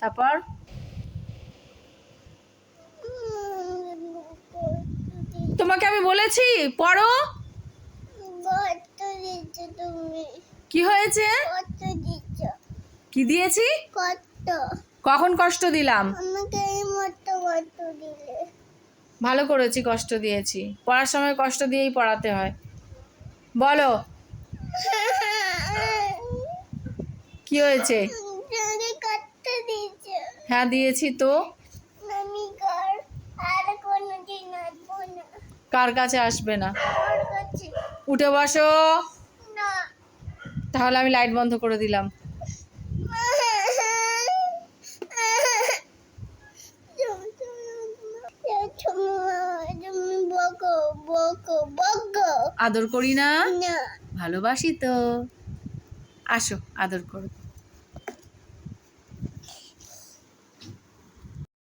তারপর? তোমাকে আমি বলেছি, পড়ো। কি হয়েছে? কি দিয়েছি? কখন কষ্ট দিলাম? ভালো করেছি, কষ্ট দিয়েছি। পড়ার সময় কষ্ট দিয়েই পড়াতে হয়। বলো। কি হয়েছে? হ্যাঁ দিয়েছি তো। কার? কাছে আসবে না? উঠে বসো। না। তাহলে আমি লাইট বন্ধ করে দিলাম। তুমি বকো বকো বকো আদর করি না। ভালোবাসি তো। আসো আদর করো।